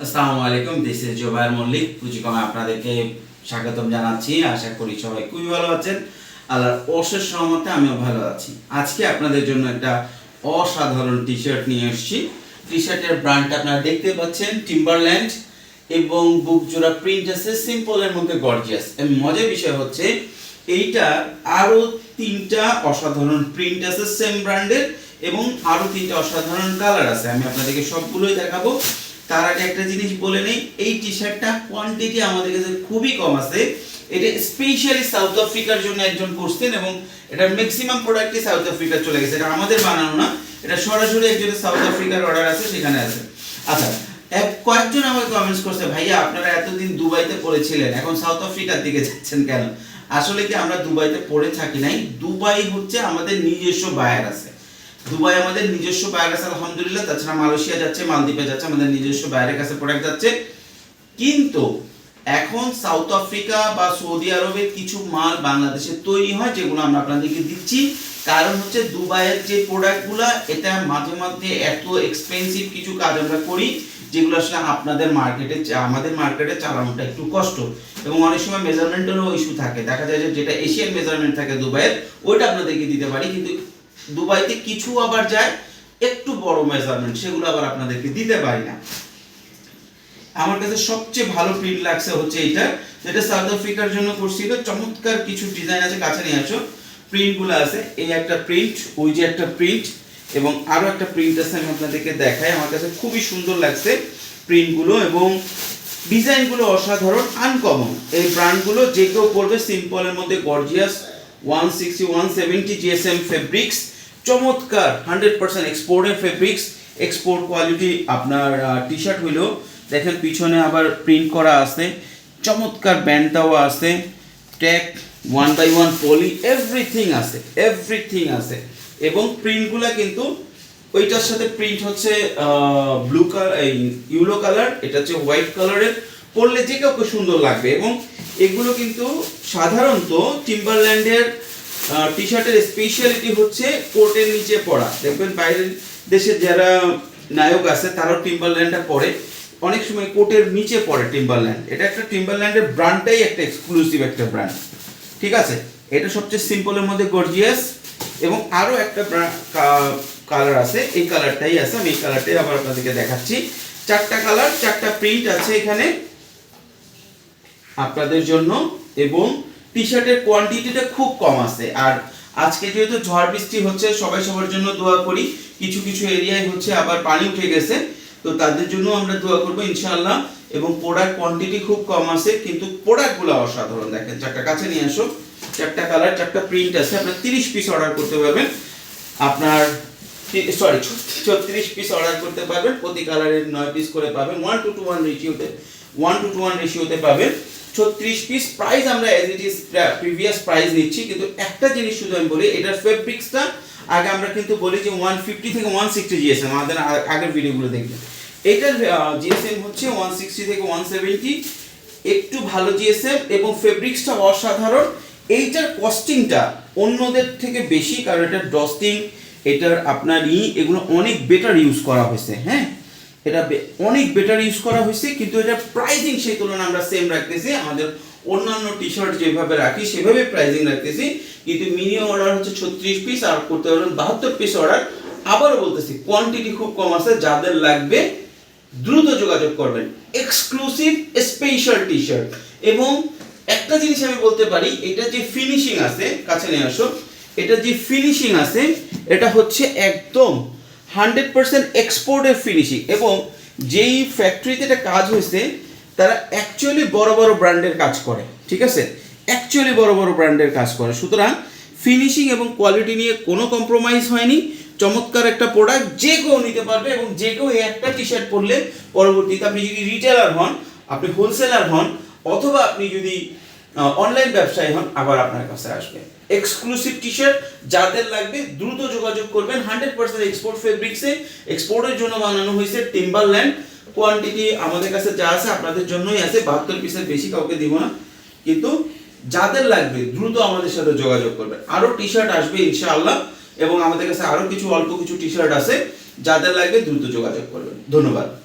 আসসালামু আলাইকুম this is Zobayer Mallick পুঁজিকমে আপনাদেরকে স্বাগতম জানাচ্ছি, আশা করি সবাই খুবই ভালো আছেন। আল্লাহর অশেষ রহমতে আমিও ভালো আছি। আজকে আপনাদের জন্য একটা অসাধারণ টি শার্ট নিয়ে এসেছি। টি শার্টের ব্র্যান্ডটা আপনারা দেখতে পাচ্ছেন টিম্বারল্যান্ড এবং বুক জোড়া প্রিন্ট আছে সিম্পলের মধ্যে গর্জিয়াস এবং মজার বিষয় হচ্ছে, এইটা আরও তিনটা অসাধারণ প্রিন্ট আছে সেম ব্র্যান্ডের এবং আরও তিনটা অসাধারণ কালার আছে। আমি আপনাদেরকে সবগুলোই দেখাবো। তার আগে একটা জিনিস বলে নেই, এই টি শার্টটা কোয়ান্টিটি আমাদের কাছে খুবই কম আছে। এটা স্পেশালি সাউথ আফ্রিকার জন্য একজন করছেন এবং এটা ম্যাক্সিমাম প্রোডাক্টই সাউথ আফ্রিকা চলে গেছে। এটা আমাদের বানানো না, এটা সরাসরি একজনের সাউথ আফ্রিকার অর্ডার আছে, সেখানে আছে। আচ্ছা এক কয়েকজন আমাকে কমেন্টস করছে, ভাইয়া, আপনারা এতদিন দুবাইতে পড়েছিলেন, এখন সাউথ আফ্রিকার দিকে যাচ্ছেন কেন? আসলে কি আমরা দুবাইতে পড়ে থাকি নাই? দুবাই হচ্ছে আমাদের নিজস্ব বায়ার আছে। দুবাই আমাদের নিজস্ব বায়ার আছে, আলহামদুলিল্লাহ। তাছাড়া মালয়েশিয়া যাচ্ছে, মালদ্বীপে যাচ্ছে, আমাদের নিজস্ব বায়ারের কাছে প্রোডাক্ট যাচ্ছে। কিন্তু এখন সাউথ আফ্রিকা বা সৌদি আরবে কিছু মাল বাংলাদেশে তৈরি হয়, যেগুলো আমরা আপনাদেরকে দিচ্ছি। কারণ হচ্ছে দুবাইয়ের যে প্রোডাক্টগুলো এটা মাঝে মাঝে এত এক্সপেন্সিভ কিছু কাজ আমরা করি, যেগুলো আসলে আপনাদের মার্কেটে আমাদের মার্কেটে চালানোটা একটু কষ্ট। এবং অনেক সময় মেজারমেন্টেরও ইস্যু থাকে। দেখা যায় যে যেটা এশিয়ান মেজারমেন্ট থাকে দুবাইয়ের, ওইটা আপনাদেরকে দিতে পারি। কিন্তু দুবাইতে কিছু আবার যায়, একটু বড় মেজারমেন্ট সেগুলো আবার আপনাদেরকে দিতে পারি না। আমার কাছে সবচেয়ে ভালো প্রিন্ট লাগছে হচ্ছে এইটা, যেটা সাউথ আফ্রিকার জন্য করছিল, চমৎকার কিছু ডিজাইন আছে, কাছে নিয়ে আসো। প্রিন্টগুলো আছে, এই একটা প্রিন্ট ওই যে একটা প্রিন্ট এবং আরও একটা প্রিন্ট আছে আমি আপনাদেরকে দেখাই। আমার কাছে খুবই সুন্দর লাগছে প্রিন্টগুলো এবং ডিজাইনগুলো অসাধারণ আনকমন এই ব্র্যান্ডগুলো যে কেউ পড়বে সিম্পলের মধ্যে gorgeous one sixty one seventy GSM fabrics চমৎকার হান্ড্রেড পার্সেন্ট এক্সপোর্টের ফেব্রিক্স এক্সপোর্ট কোয়ালিটি আপনার টি শার্ট হইলেও দেখেন পিছনে আবার প্রিন্ট করা আছে, চমৎকার ব্যান্ডটাও আছে tag one by one poly everything আছে এভরিথিং আছে। এবং প্রিন্টগুলো কিন্তু ওইটার সাথে প্রিন্ট হচ্ছে ব্লু কালার ইউলো কালার এটা হচ্ছে হোয়াইট কালারের পরলে যে কাউকে সুন্দর লাগবে। এবং এগুলো কিন্তু সাধারণত টিম্বারল্যান্ডের টি শার্টের স্পেশালিটি হচ্ছে কোটের নিচে পরা দেখবেন বাইরের দেশের যারা নায়ক আছে, তারাও টিম্বারল্যান্ডটা পরে অনেক সময় কোটের নিচে পড়ে টিম্বারল্যান্ড এটা একটা টিম্বারল্যান্ডের ব্র্যান্ডটাই একটা এক্সক্লুসিভ একটা ব্র্যান্ড ঠিক আছে? এটা সবচেয়ে সিম্পলের মধ্যে গর্জিয়াস এবং আরও একটা কালার আছে। এই কালারটাই আছে। আমি এই কালারটাই আবার আপনাদেরকে দেখাচ্ছি। চারটা কালার চারটা প্রিন্ট আছে এখানে। আপনাদের জন্য এবং টি শার্টের কোয়ান্টিটিটা খুব কম আছে। আর আজকে যেহেতু ঝড় বৃষ্টি হচ্ছে, সবাই সবার জন্য দোয়া করি। কিছু কিছু এরিয়ায় হচ্ছে আবার পানি উঠে গেছে। তো তাদের জন্য আমরা দোয়া করব ইনশাআল্লাহ। এবং প্রোডাক্ট কোয়ান্টিটি খুব কম আছে, কিন্তু প্রোডাক্টগুলো অসাধারণ। দেখেন, চারটা কাছে নিয়ে আসো চারটা কালার চারটা প্রিন্ট আছে। আপনার তিরিশ পিস অর্ডার করতে পারবেন। আপনার সরি ছত্রিশ পিস অর্ডার করতে পারবেন। প্রতি কালারের নয় পিস করে পাবেন। ওয়ান টু টু ওয়ান রেশিওতে ওয়ান টু টু ওয়ান রেশিওতে পাবেন। ছত্রিশ পিস প্রাইস আমরা as it is previous price নিচ্ছি। কিন্তু একটা জিনিস শুধু আমি বলি, এটার ফেব্রিক্সটা আগে আমরা কিন্তু বলি যে ওয়ান ফিফটি থেকে ওয়ান সিক্সটি জিএসএম আমাদের আগের ভিডিওগুলো দেখবেন। এটার জিএসএম হচ্ছে ওয়ান সিক্সটি থেকে ওয়ান সেভেন্টি একটু ভালো জিএসএম এবং ফেব্রিক্সটা অসাধারণ। এইটার কস্টিংটা অন্যদের থেকে বেশি, কারণ এটার ডস্টিং এটার আপনার ই, এগুলো অনেক বেটার ইউজ করা হয়েছে হ্যাঁ? এটা অনেক বেটার ইউজ করা হয়েছে, কিন্তু এটা প্রাইজিং সেই তুলনায় আমরা সেম রাখতেছি। আমাদের অন্যান্য টি শার্ট যেভাবে রাখি, সেভাবে প্রাইজিং রাখতেছি। কিন্তু মিনিমাম অর্ডার হচ্ছে ছত্রিশ পিস আর করতে পারবেন বাহাত্তর পিস অর্ডার আবারও বলতেছি কোয়ান্টিটি খুব কম আছে, যাদের লাগবে দ্রুত যোগাযোগ করবেন। এক্সক্লুসিভ স্পেশাল টি শার্ট এবং একটা জিনিস আমি বলতে পারি, এটা যে ফিনিশিং আছে, কাছে নিয়ে আসো, এটা যে ফিনিশিং আছে, এটা হচ্ছে একদম হান্ড্রেড পার্সেন্ট এক্সপোর্টের ফিনিশিং এবং যেই ফ্যাক্টরিতে এটা কাজ হয়েছে, তারা অ্যাকচুয়ালি বড় বড় ব্র্যান্ডের কাজ করে, ঠিক আছে? অ্যাকচুয়ালি বড় বড় ব্র্যান্ডের কাজ করে। সুতরাং ফিনিশিং এবং কোয়ালিটি নিয়ে কোনো কম্প্রোমাইজ হয়নি। চমৎকার একটা প্রোডাক্ট যে কেউ নিতে পারবে এবং যে কেউ এই একটা টি শার্ট পরলে পরবর্তীতে আপনি যদি রিটেলার হন, আপনি হোলসেলার হন, অথবা আপনি যদি অনলাইন ব্যবসায়ী হন, আবার আপনার কাছে আসবে। এক্সক্লুসিভ টি শার্ট যাদের লাগবে, দ্রুত যোগাযোগ করবেন। হান্ড্রেড পার্সেন্ট এক্সপোর্ট ফেব্রিক্সে এক্সপোর্টের জন্য বানানো হয়েছে টিম্বারল্যান্ড কোয়ান্টিটি আমাদের কাছে যা আছে, আপনাদের জন্যই আছে। বাহাত্তর পিসের বেশি কাউকে দিব না। কিন্তু যাদের লাগবে, দ্রুত আমাদের সাথে যোগাযোগ করবেন। আরও টি শার্ট আসবে, ইনশাআল্লাহ। এবং আমাদের কাছে আরও কিছু, অল্প কিছু টি শার্ট আছে। যাদের লাগবে, দ্রুত যোগাযোগ করবেন। ধন্যবাদ।